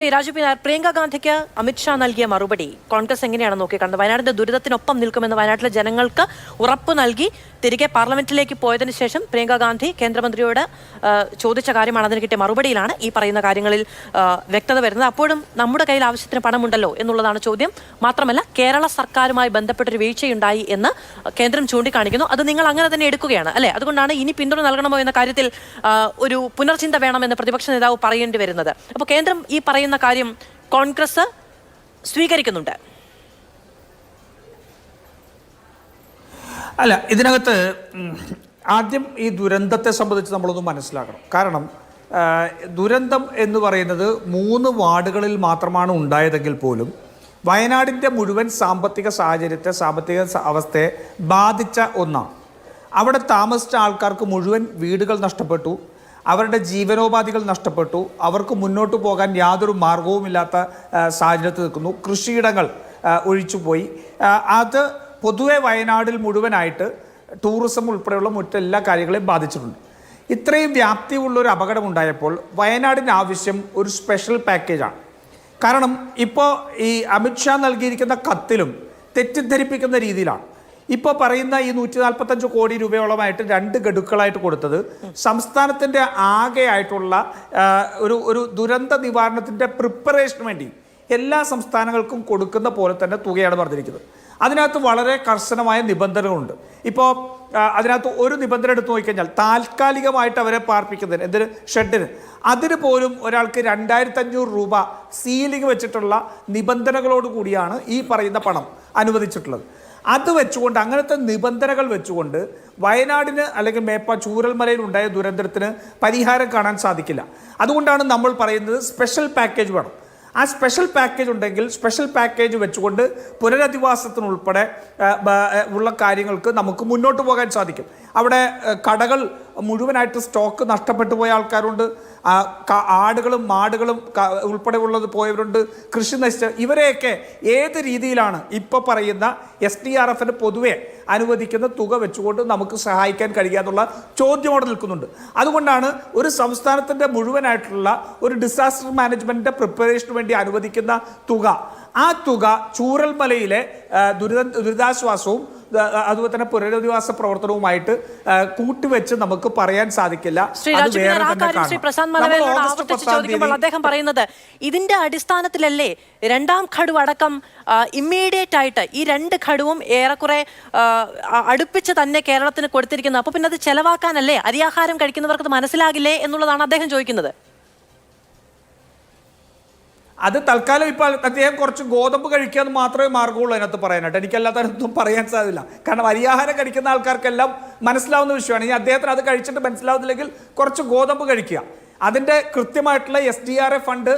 Raju P Priyanka ഗാന്ധിക്ക് അമിത്ഷാ നൽകിയ മറുപടി. കോൺഗ്രസ് എങ്ങനെയാണ് നോക്കിക്കണ്ടത് വയനാടിന്റെ ദുരിതത്തിനൊപ്പം നിൽക്കുമെന്ന് വയനാട്ടിലെ ജനങ്ങൾക്ക് ഉറപ്പ് നൽകി തിരികെ പാർലമെന്റിലേക്ക് പോയതിനു ശേഷം പ്രിയങ്ക ഗാന്ധി കേന്ദ്രമന്ത്രിയോട് ചോദിച്ച കാര്യമാണ് അതിന് കിട്ടിയ മറുപടിയിലാണ് ഈ പറയുന്ന കാര്യങ്ങളിൽ വ്യക്തത വരുന്നത്. അപ്പോഴും നമ്മുടെ കയ്യിൽ ആവശ്യത്തിന് പണമുണ്ടല്ലോ എന്നുള്ളതാണ് ചോദ്യം. മാത്രമല്ല കേരള സർക്കാരുമായി ബന്ധപ്പെട്ടൊരു വീഴ്ചയുണ്ടായി എന്ന് കേന്ദ്രം ചൂണ്ടിക്കാണിക്കുന്നു. അത് നിങ്ങൾ അങ്ങനെ തന്നെ എടുക്കുകയാണ് അല്ലെ? അതുകൊണ്ടാണ് ഇനി പിന്തുണ നൽകണമോ എന്ന കാര്യത്തിൽ ഒരു പുനർചിന്ത വേണമെന്ന് പ്രതിപക്ഷ നേതാവ് പറയേണ്ടി വരുന്നത്. അപ്പോൾ കേന്ദ്രം ഈ പറയുന്ന കാര്യം കോൺഗ്രസ് സ്വീകരിക്കുന്നുണ്ട്. അല്ല ഇതിനകത്ത് ആദ്യം ഈ ദുരന്തത്തെ സംബന്ധിച്ച് നമ്മളൊന്ന് മനസ്സിലാക്കണം. കാരണം ദുരന്തം എന്ന് പറയുന്നത് മൂന്ന് വാർഡുകളിൽ മാത്രമാണ് ഉണ്ടായതെങ്കിൽ പോലും വയനാടിന്റെ മുഴുവൻ സാമ്പത്തിക സാഹചര്യത്തെ സാമ്പത്തിക അവസ്ഥയെ ബാധിച്ച ഒന്നാണ്. അവിടെ താമസിച്ച ആൾക്കാർക്ക് മുഴുവൻ വീടുകൾ നഷ്ടപ്പെട്ടു അവരുടെ ജീവനോപാധികൾ നഷ്ടപ്പെട്ടു അവർക്ക് മുന്നോട്ട് പോകാൻ യാതൊരു മാർഗവുമില്ലാത്ത സാഹചര്യത്തിൽ നിൽക്കുന്നു. കൃഷിയിടങ്ങൾ ഒഴിച്ചുപോയി. അത് പൊതുവെ വയനാടിൽ മുഴുവനായിട്ട് ടൂറിസം ഉൾപ്പെടെയുള്ള മറ്റെല്ലാ കാര്യങ്ങളെയും ബാധിച്ചിട്ടുണ്ട്. ഇത്രയും വ്യാപ്തിയുള്ള ഒരു അപകടം ഉണ്ടായപ്പോൾ വയനാടിന് ആവശ്യം ഒരു സ്പെഷ്യൽ പാക്കേജാണ് കാരണം ഇപ്പോൾ ഈ അമിത്ഷാ നൽകിയിരിക്കുന്ന കത്തിലും തെറ്റിദ്ധരിപ്പിക്കുന്ന രീതിയിലാണ്. ഇപ്പോൾ പറയുന്ന ഈ നൂറ്റി നാൽപ്പത്തഞ്ച് കോടി രൂപയോളമായിട്ട് രണ്ട് ഗഡുക്കളായിട്ട് കൊടുത്തത് സംസ്ഥാനത്തിന്റെ ആകെ ആയിട്ടുള്ള ഒരു ഒരു ദുരന്ത നിവാരണത്തിന്റെ പ്രിപ്പറേഷന് വേണ്ടി എല്ലാ സംസ്ഥാനങ്ങൾക്കും കൊടുക്കുന്ന പോലെ തന്നെ തുകയാണ് പറഞ്ഞിരിക്കുന്നത്. അതിനകത്ത് വളരെ കർശനമായ നിബന്ധനകളുണ്ട്. ഇപ്പോൾ അതിനകത്ത് ഒരു നിബന്ധന എടുത്ത് നോക്കിക്കഴിഞ്ഞാൽ താൽക്കാലികമായിട്ട് അവരെ പാർപ്പിക്കുന്നതിന് എന്തിന്? ഷെഡിന്. അതിന് പോലും ഒരാൾക്ക് രണ്ടായിരത്തി അഞ്ഞൂറ് രൂപ സീലിംഗ് വെച്ചിട്ടുള്ള നിബന്ധനകളോട് കൂടിയാണ് ഈ പറയുന്ന പണം അനുവദിച്ചിട്ടുള്ളത്. അത് വെച്ചുകൊണ്ട് അങ്ങനത്തെ നിബന്ധനകൾ വെച്ചുകൊണ്ട് വയനാടിന് അല്ലെങ്കിൽ മേപ്പ ചൂരൽമലയിൽ ഉണ്ടായ ദുരന്തത്തിന് പരിഹാരം കാണാൻ സാധിക്കില്ല. അതുകൊണ്ടാണ് നമ്മൾ പറയുന്നത് സ്പെഷ്യൽ പാക്കേജ് വേണം. ആ സ്പെഷ്യൽ പാക്കേജ് ഉണ്ടെങ്കിൽ സ്പെഷ്യൽ പാക്കേജ് വെച്ചുകൊണ്ട് പുനരധിവാസത്തിനുൾപ്പെടെ ഉള്ള കാര്യങ്ങൾക്ക് നമുക്ക് മുന്നോട്ട് പോകാൻ സാധിക്കും. അവിടെ കടകൾ മുഴുവനായിട്ട് സ്റ്റോക്ക് നഷ്ടപ്പെട്ടു പോയ ആൾക്കാരുണ്ട്. ആടുകളും മാടുകളും ക- ഉൾപ്പെടെ ഉള്ളത് പോയവരുണ്ട്. കൃഷി നശിച്ച ഇവരെയൊക്കെ ഏത് രീതിയിലാണ് ഇപ്പോൾ പറയുന്ന എസ് ഡി ആർ എഫിന് പൊതുവെ അനുവദിക്കുന്ന തുക വെച്ചുകൊണ്ട് നമുക്ക് സഹായിക്കാൻ കഴിയാതുള്ള ചോദ്യം അവിടെ നിൽക്കുന്നുണ്ട്. അതുകൊണ്ടാണ് ഒരു സംസ്ഥാനത്തിന്റെ മുഴുവനായിട്ടുള്ള ഒരു ഡിസാസ്റ്റർ മാനേജ്മെന്റിന്റെ പ്രിപ്പറേഷന് വേണ്ടി അനുവദിക്കുന്ന തുക ആ തുക ചൂരൽമലയിലെ ദുരിത ദുരിതാശ്വാസവും അതുപോലെ തന്നെ പുനരധിവാസ പ്രവർത്തനവുമായിട്ട് കൂട്ടിവെച്ച് നമുക്ക് പറയാൻ സാധിക്കില്ല. അദ്ദേഹം പറയുന്നത് ഇതിന്റെ അടിസ്ഥാനത്തിലല്ലേ രണ്ടാം ഘടു അടക്കം ഇമ്മീഡിയറ്റ് ആയിട്ട് ഈ രണ്ട് ഘടുവും ഏറെക്കുറെ അടുപ്പിച്ച് തന്നെ കേരളത്തിന് കൊടുത്തിരിക്കുന്നത്. അപ്പൊ പിന്നെ അത് ചെലവാക്കാനല്ലേ അരിയാഹാരം കഴിക്കുന്നവർക്ക് മനസ്സിലാകില്ലേ എന്നുള്ളതാണ് അദ്ദേഹം ചോദിക്കുന്നത്. അത് തൽക്കാലം ഇപ്പോൾ അദ്ദേഹം കുറച്ച് ഗോതമ്പ് കഴിക്കാൻ മാത്രമേ മാർഗമുള്ളൂ അതിനകത്ത് പറയാനായിട്ട്. എനിക്കല്ലാത്തതിനൊന്നും പറയാൻ സാധ്യല്ല കാരണം അരിയാഹാരം കഴിക്കുന്ന ആൾക്കാർക്കെല്ലാം മനസ്സിലാവുന്ന വിഷയമാണ്. ഇനി അദ്ദേഹത്തിന് അത് കഴിച്ചിട്ട് മനസ്സിലാവുന്നില്ലെങ്കിൽ കുറച്ച് ഗോതമ്പ് കഴിക്കുക. അതിന്റെ കൃത്യമായിട്ടുള്ള S D R A fund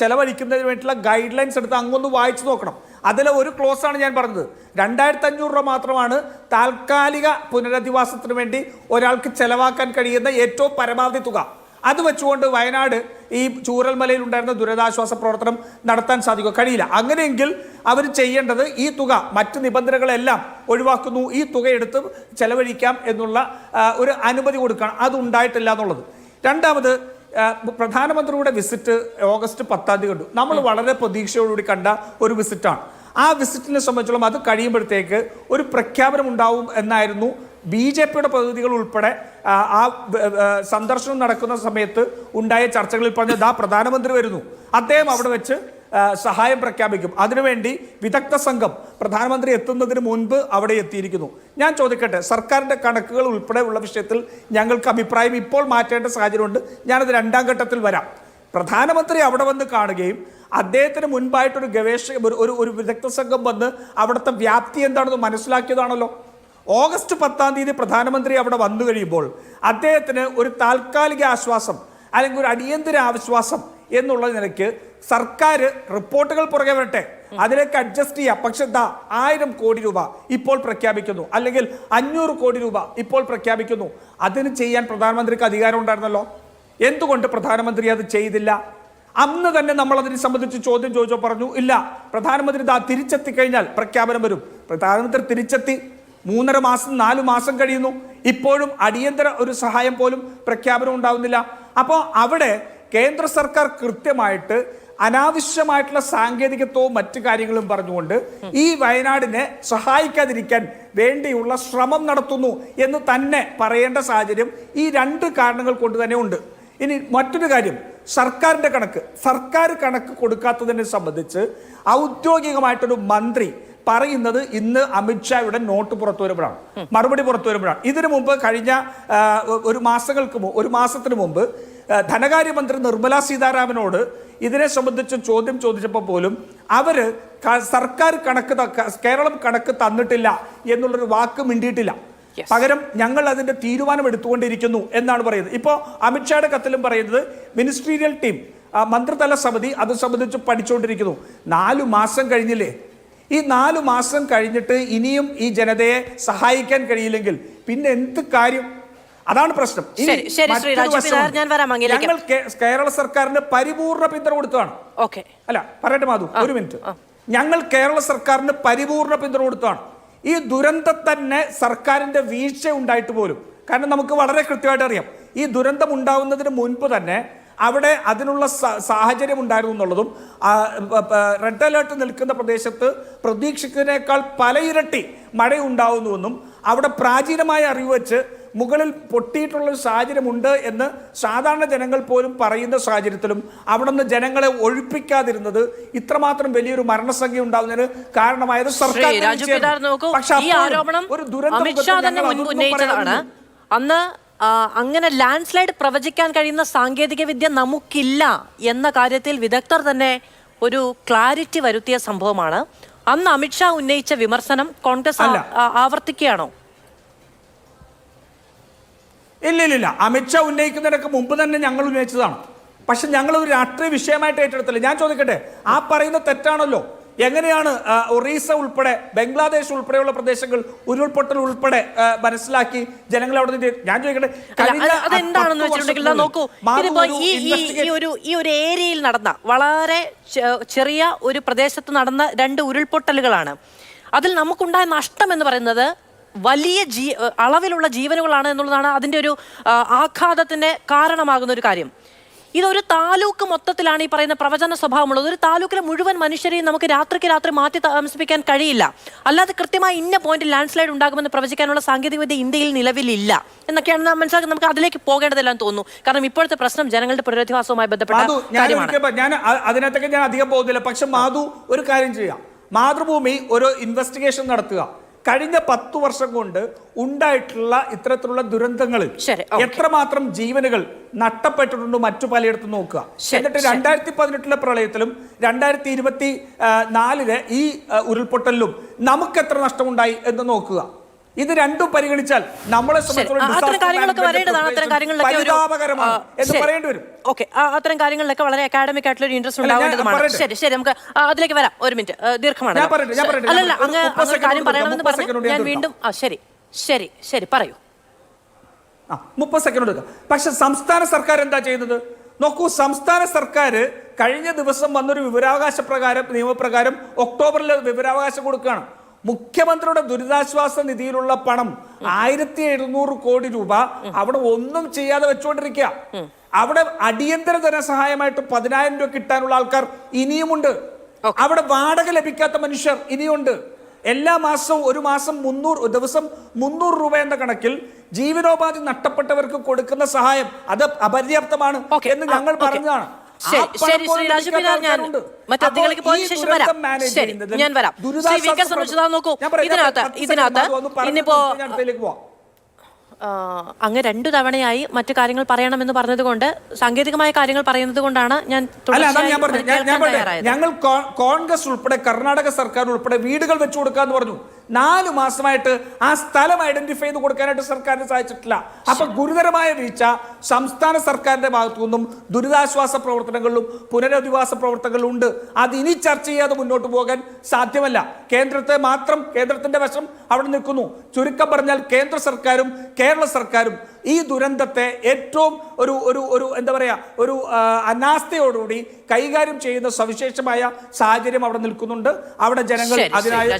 ചെലവഴിക്കുന്നതിന് വേണ്ടിയിട്ടുള്ള ഗൈഡ് ലൈൻസ് എടുത്ത് അങ്ങൊന്ന് വായിച്ചു നോക്കണം. അതിൽ ഒരു ക്ലോസ് ആണ് ഞാൻ പറഞ്ഞത്. രണ്ടായിരത്തി അഞ്ഞൂറ് രൂപ മാത്രമാണ് താൽക്കാലിക പുനരധിവാസത്തിന് വേണ്ടി ഒരാൾക്ക് ചെലവാക്കാൻ കഴിയുന്ന ഏറ്റവും പരമാവധി തുക. അത് വെച്ചുകൊണ്ട് വയനാട് ഈ ചൂരൽമലയിൽ ഉണ്ടായിരുന്ന ദുരിതാശ്വാസ പ്രവർത്തനം നടത്താൻ സാധിക്കുക കഴിയില്ല. അങ്ങനെയെങ്കിൽ അവർ ചെയ്യേണ്ടത് ഈ തുക മറ്റ് നിബന്ധനകളെല്ലാം ഒഴിവാക്കുന്നു. ഈ തുക എടുത്ത് ചെലവഴിക്കാം എന്നുള്ള ഒരു അനുമതി കൊടുക്കണം. അതുണ്ടായിട്ടില്ല എന്നുള്ളത്. രണ്ടാമത് പ്രധാനമന്ത്രിയുടെ വിസിറ്റ് ഓഗസ്റ്റ് പത്താം തീയതി കണ്ടു. നമ്മൾ വളരെ പ്രതീക്ഷയോടുകൂടി കണ്ട ഒരു വിസിറ്റാണ്. ആ വിസിറ്റിനെ സംബന്ധിച്ചോളം അത് കഴിയുമ്പോഴത്തേക്ക് ഒരു പ്രഖ്യാപനം ഉണ്ടാവും എന്നായിരുന്നു ബി ജെ പിയുടെ പ്രതിനിധികൾ ഉൾപ്പെടെ ആ, സന്ദർശനം നടക്കുന്ന സമയത്ത് ഉണ്ടായ ചർച്ചകളിൽ പറഞ്ഞ ദാ പ്രധാനമന്ത്രി വരുന്നു. അദ്ദേഹം അവിടെ വെച്ച് സഹായം പ്രഖ്യാപിക്കും. അതിനുവേണ്ടി വിദഗ്ധ സംഘം പ്രധാനമന്ത്രി എത്തുന്നതിന് മുൻപ് അവിടെ എത്തിയിരിക്കുന്നു. ഞാൻ ചോദിക്കട്ടെ സർക്കാരിന്റെ കണക്കുകൾ ഉൾപ്പെടെ ഉള്ള വിഷയത്തിൽ ഞങ്ങൾക്ക് അഭിപ്രായം ഇപ്പോൾ മാറ്റേണ്ട സാഹചര്യമുണ്ട്. ഞാനത് രണ്ടാം ഘട്ടത്തിൽ വരാം. പ്രധാനമന്ത്രി അവിടെ വന്ന് കാണുകയും അദ്ദേഹത്തിന് മുൻപായിട്ടൊരു ഗവേഷക ഒരു ഒരു വിദഗ്ധ സംഘം വന്ന് അവിടുത്തെ വ്യാപ്തി എന്താണെന്ന് മനസ്സിലാക്കിയതാണല്ലോ. ഓഗസ്റ്റ് പത്താം തീയതി പ്രധാനമന്ത്രി അവിടെ വന്നു കഴിയുമ്പോൾ അദ്ദേഹത്തിന് ഒരു താൽക്കാലിക ആശ്വാസം അല്ലെങ്കിൽ ഒരു അടിയന്തര ആശ്വാസം എന്നുള്ള നിലയ്ക്ക് സർക്കാർ റിപ്പോർട്ടുകൾ പുറകെ വരട്ടെ. അതിലേക്ക് അഡ്ജസ്റ്റ് ചെയ്യാം. പക്ഷെ ദാ ആയിരം കോടി രൂപ ഇപ്പോൾ പ്രഖ്യാപിക്കുന്നു. അല്ലെങ്കിൽ അഞ്ഞൂറ് കോടി രൂപ ഇപ്പോൾ പ്രഖ്യാപിക്കുന്നു. അതിന് ചെയ്യാൻ പ്രധാനമന്ത്രിക്ക് അധികാരം ഉണ്ടായിരുന്നല്ലോ. എന്തുകൊണ്ട് പ്രധാനമന്ത്രി അത് ചെയ്തില്ല? അന്ന് തന്നെ നമ്മൾ അതിനെ സംബന്ധിച്ച് ചോദ്യം ചോദിച്ചോ പറഞ്ഞു ഇല്ല. പ്രധാനമന്ത്രി ദാ തിരിച്ചെത്തി കഴിഞ്ഞാൽ പ്രഖ്യാപനം വരും. പ്രധാനമന്ത്രി തിരിച്ചെത്തി. മൂന്നര മാസം നാല് മാസം കഴിയുന്നു. ഇപ്പോഴും അടിയന്തര ഒരു സഹായം പോലും പ്രഖ്യാപനം ഉണ്ടാവുന്നില്ല. അപ്പോൾ അവിടെ കേന്ദ്ര സർക്കാർ കൃത്യമായിട്ട് അനാവശ്യമായിട്ടുള്ള സാങ്കേതികത്വവും മറ്റു കാര്യങ്ങളും പറഞ്ഞുകൊണ്ട് ഈ വയനാടിനെ സഹായിക്കാതിരിക്കാൻ വേണ്ടിയുള്ള ശ്രമം നടത്തുന്നു എന്ന് തന്നെ പറയേണ്ട സാഹചര്യം ഈ രണ്ട് കാരണങ്ങൾ കൊണ്ട് തന്നെ ഉണ്ട്. ഇനി മറ്റൊരു കാര്യം സർക്കാരിന്റെ കണക്ക്. സർക്കാർ കണക്ക് കൊടുക്കാത്തതിനെ സംബന്ധിച്ച് ഔദ്യോഗികമായിട്ടൊരു മന്ത്രി പറയുന്നത് ഇന്ന് അമിത്ഷായുടെ നോട്ട് പുറത്തു വരുമ്പോഴാണ്. മറുപടി പുറത്തു വരുമ്പോഴാണ്. ഇതിനു മുമ്പ് കഴിഞ്ഞ ഒരു മാസങ്ങൾക്ക് ഒരു മാസത്തിന് മുമ്പ് ധനകാര്യമന്ത്രി നിർമ്മല സീതാരാമനോട് ഇതിനെ സംബന്ധിച്ച് ചോദ്യം ചോദിച്ചപ്പോൾ പോലും അവർ സർക്കാർ കണക്ക് കേരളം കണക്ക് തന്നിട്ടില്ല എന്നുള്ളൊരു വാക്ക് മിണ്ടിയിട്ടില്ല. പകരം ഞങ്ങൾ അതിന്റെ തീരുമാനം എടുത്തുകൊണ്ടിരിക്കുന്നു എന്നാണ് പറയുന്നത്. ഇപ്പോൾ അമിത്ഷായുടെ കത്തിലും പറയുന്നത് മിനിസ്ട്രീരിയൽ ടീം മന്ത്രിതല സമിതി അത് സംബന്ധിച്ച് പഠിച്ചുകൊണ്ടിരിക്കുന്നു. നാലു മാസം കഴിഞ്ഞില്ലേ? ഈ നാലു മാസം കഴിഞ്ഞിട്ട് ഇനിയും ഈ ജനതയെ സഹായിക്കാൻ കഴിയില്ലെങ്കിൽ പിന്നെ എന്ത് കാര്യം? അതാണ് പ്രശ്നം. ഞങ്ങൾ കേരള സർക്കാരിന് പരിപൂർണ പിന്തുണ കൊടുത്തതാണ്. അല്ല പറയട്ടെ മാധു ഒരു മിനിറ്റ്. ഞങ്ങൾ കേരള സർക്കാരിന് പരിപൂർണ പിന്തുണ കൊടുത്തതാണ്. ഈ ദുരന്തം തന്നെ സർക്കാരിന്റെ വീഴ്ച ഉണ്ടായിട്ട് പോലും. കാരണം നമുക്ക് വളരെ കൃത്യമായിട്ട് അറിയാം. ഈ ദുരന്തം ഉണ്ടാവുന്നതിന് മുൻപ് തന്നെ അവിടെ അതിനുള്ള സാഹചര്യം ഉണ്ടായിരുന്നു എന്നുള്ളതും റെഡ് അലേർട്ട് നിൽക്കുന്ന പ്രദേശത്ത് പ്രതീക്ഷിക്കുന്നതിനേക്കാൾ പല ഇരട്ടി മഴ ഉണ്ടാവുന്നുവെന്നും അവിടെ പ്രാചീനമായ അറിവ് വെച്ച് മുകളിൽ പൊട്ടിയിട്ടുള്ള ഒരു സാഹചര്യമുണ്ട് എന്ന് സാധാരണ ജനങ്ങൾ പോലും പറയുന്ന സാഹചര്യത്തിലും അവിടെ നിന്ന് ജനങ്ങളെ ഒഴിപ്പിക്കാതിരുന്നത് ഇത്രമാത്രം വലിയൊരു മരണസംഖ്യ ഉണ്ടാകുന്നതിന് കാരണമായത് സർക്കാർ പക്ഷെ ഒരു ദുരന്തം. അന്ന് അങ്ങനെ ലാൻഡ് സ്ലൈഡ് പ്രവചിക്കാൻ കഴിയുന്ന സാങ്കേതിക വിദ്യ നമുക്കില്ല എന്ന കാര്യത്തിൽ വിദഗ്ധർ തന്നെ ഒരു ക്ലാരിറ്റി വരുത്തിയ സംഭവമാണ്. അന്ന് അമിത്ഷാ ഉന്നയിച്ച വിമർശനം കോൺഗ്രസ് ആവർത്തിക്കുകയാണോ? ഇല്ല ഇല്ല ഇല്ല അമിത്ഷാ ഉന്നയിക്കുന്നതിനൊക്കെ മുമ്പ് തന്നെ ഞങ്ങൾ ഉന്നയിച്ചതാണ്. പക്ഷെ ഞങ്ങൾ ഒരു രാഷ്ട്രീയ വിഷയമായിട്ട് ഏറ്റെടുത്തില്ല. ഞാൻ ചോദിക്കട്ടെ ആ പറയുന്ന തെറ്റാണല്ലോ. എങ്ങനെയാണ് ഒറീസ ഉൾപ്പെടെ ബംഗ്ലാദേശ് ഉൾപ്പെടെയുള്ള പ്രദേശങ്ങൾ ഉരുൾപൊട്ടൽ ഉൾപ്പെടെ മനസ്സിലാക്കി ജനങ്ങളെ അവിടെ നിന്ന് ഞാൻ ചോദിക്കട്ടെ അതെന്താണെന്ന് വെച്ചിട്ടുണ്ടെങ്കിൽ നോക്കൂ. ഇതിപ്പോ ഈ ഒരു ഈ ഒരു ഏരിയയിൽ നടന്ന വളരെ ചെറിയ ഒരു പ്രദേശത്ത് നടന്ന രണ്ട് ഉരുൾപൊട്ടലുകളാണ്. അതിൽ നമുക്കുണ്ടായ നഷ്ടം എന്ന് പറയുന്നത് വലിയ ജീ അളവിലുള്ള ജീവനുകളാണ് എന്നുള്ളതാണ് അതിന്റെ ഒരു ആഘാതത്തിന്റെ ആഘാതത്തിന് കാരണമാകുന്ന ഒരു കാര്യം. ഇതൊരു താലൂക്ക് മൊത്തത്തിലാണ് ഈ പറയുന്ന പ്രവചന സ്വഭാവമുള്ളത്. ഒരു താലൂക്കിലെ മുഴുവൻ മനുഷ്യരെയും നമുക്ക് രാത്രിക്ക് രാത്രി മാറ്റി താമസിപ്പിക്കാൻ കഴിയില്ല. അല്ലാതെ കൃത്യമായി ഇന്ന പോയിന്റ് ലാൻഡ് സ്ലൈഡ് ഉണ്ടാകുമെന്ന് പ്രവചിക്കാനുള്ള സാങ്കേതികവിദ്യ ഇന്ത്യയിൽ നിലവിലില്ല. എന്നൊക്കെയാണ് നാം മനസ്സിലാക്കുന്നത് നമുക്ക് അതിലേക്ക് പോകേണ്ടതെല്ലാം തോന്നുന്നു. കാരണം ഇപ്പോഴത്തെ പ്രശ്നം ജനങ്ങളുടെ പുനരധിവാസവുമായി ബന്ധപ്പെട്ട കാര്യമാണ്. ഞാൻ അതിനകത്തൊക്കെ ഞാൻ അധികം പോകുന്നില്ല. പക്ഷെ മാധു ഒരു കാര്യം ചെയ്യാം. മാതൃഭൂമി ഒരു ഇൻവെസ്റ്റിഗേഷൻ നടത്തുക. കഴിഞ്ഞ പത്തു വർഷം കൊണ്ട് ഉണ്ടായിട്ടുള്ള ഇത്തരത്തിലുള്ള ദുരന്തങ്ങളിൽ എത്രമാത്രം ജീവനുകൾ നഷ്ടപ്പെട്ടിട്ടുണ്ടോ മറ്റു പലയിടത്തും നോക്കുക. എന്നിട്ട്. രണ്ടായിരത്തി പതിനെട്ടിലെ പ്രളയത്തിലും രണ്ടായിരത്തി ഇരുപത്തി നാലിലെ ഈ ഉരുൾപൊട്ടലിലും നമുക്ക് എത്ര നഷ്ടമുണ്ടായി എന്ന് നോക്കുക. ഇത് രണ്ടും പരിഗണിച്ചാൽ നമ്മളെ അത്തരം കാര്യങ്ങളൊക്കെ വരേണ്ടതാണ്. അത്തരം കാര്യങ്ങളിലൊക്കെ ഒരു എന്ന്. പറയേണ്ടി വരും. ഓക്കെ. അത്തരം കാര്യങ്ങളിലൊക്കെ വളരെ അക്കാഡമിക് ആയിട്ടുള്ള ഒരു ഇൻട്രസ്റ്റ് ഉണ്ടാവേണ്ടതുമാണ്. ശരി ശരി. നമുക്ക് അതിലേക്ക് വരാം. ഒരു മിനിറ്റ്. ദീർഘമാണ് അല്ലല്ല അങ്ങ് കാര്യം പറയണമെന്ന് പറഞ്ഞു ഞാൻ ഞാൻ വീണ്ടും ആ ശരി. ശരി ശരി. പറയൂ. ആ മുപ്പത് സെക്കൻഡ് എടുക്കാം പക്ഷെ സംസ്ഥാന സർക്കാർ എന്താ ചെയ്യുന്നത്? നോക്കൂ സംസ്ഥാന സർക്കാർ കഴിഞ്ഞ ദിവസം വന്നൊരു വിവരാവകാശ പ്രകാരം നിയമപ്രകാരം ഒക്ടോബറിൽ വിവരാവകാശം കൊടുക്കുകയാണ്. മുഖ്യമന്ത്രിയുടെ ദുരിതാശ്വാസ നിധിയിലുള്ള പണം ആയിരത്തി എഴുന്നൂറ് കോടി രൂപ അവിടെ ഒന്നും ചെയ്യാതെ വെച്ചുകൊണ്ടിരിക്കുക. അവിടെ അടിയന്തര ധനസഹായമായിട്ട് പതിനായിരം രൂപ കിട്ടാനുള്ള ആൾക്കാർ ഇനിയുമുണ്ട്. അവിടെ വാടക ലഭിക്കാത്ത മനുഷ്യർ ഇനിയുണ്ട്. എല്ലാ മാസവും ഒരു മാസം മുന്നൂറ് ദിവസം മുന്നൂറ് രൂപ എന്ന കണക്കിൽ ജീവനോപാധി നഷ്ടപ്പെട്ടവർക്ക് കൊടുക്കുന്ന സഹായം അത് അപര്യാപ്തമാണ് എന്ന് ഞങ്ങൾ. പറഞ്ഞതാണ്. ശരി ശ്രീ രാജു ഞാൻ അപ്പോൾ പോയതിനു ശേഷം വരാം. ശരി ഞാൻ വരാം. ശ്രീ വി കെ സംരക്ഷിതാ നോക്കൂ. ഇതിനകത്ത് ഇതിനകത്ത് ഇന്നിപ്പോ അങ്ങ് രണ്ടു തവണയായി മറ്റു കാര്യങ്ങൾ പറയണമെന്ന് പറഞ്ഞതുകൊണ്ട് സാങ്കേതികമായ കാര്യങ്ങൾ പറയുന്നത് കൊണ്ടാണ് ഞാൻ. ഞങ്ങൾ കോൺഗ്രസ് ഉൾപ്പെടെ കർണാടക സർക്കാർ ഉൾപ്പെടെ വീടുകൾ വെച്ചു കൊടുക്കാന്ന് പറഞ്ഞു. നാല് മാസമായിട്ട് ആ സ്ഥലം ഐഡന്റിഫൈ ചെയ്ത് കൊടുക്കാനായിട്ട് സർക്കാരിന് സാധിച്ചിട്ടില്ല അപ്പൊ ഗുരുതരമായ വീഴ്ച സംസ്ഥാന സർക്കാരിന്റെ ഭാഗത്തു നിന്നും ദുരിതാശ്വാസ പ്രവർത്തനങ്ങളിലും പുനരധിവാസ പ്രവർത്തനങ്ങളിലും ഉണ്ട്. അത് ഇനി ചർച്ച ചെയ്യാതെ മുന്നോട്ട് പോകാൻ സാധ്യമല്ല. കേന്ദ്രത്തെ മാത്രം കേന്ദ്രത്തിന്റെ വശം അവിടെ നിൽക്കുന്നു. ചുരുക്കം പറഞ്ഞാൽ കേന്ദ്ര സർക്കാരും കേരള സർക്കാരും ഈ ദുരന്തത്തെ ഏറ്റവും ഒരു ഒരു ഒരു എന്താ പറയുക ഒരു അനാസ്ഥയോടുകൂടി കൈകാര്യം ചെയ്യുന്ന സവിശേഷമായ സാഹചര്യം അവിടെ നിൽക്കുന്നുണ്ട്. അവിടെ ജനങ്ങൾ അതിനായി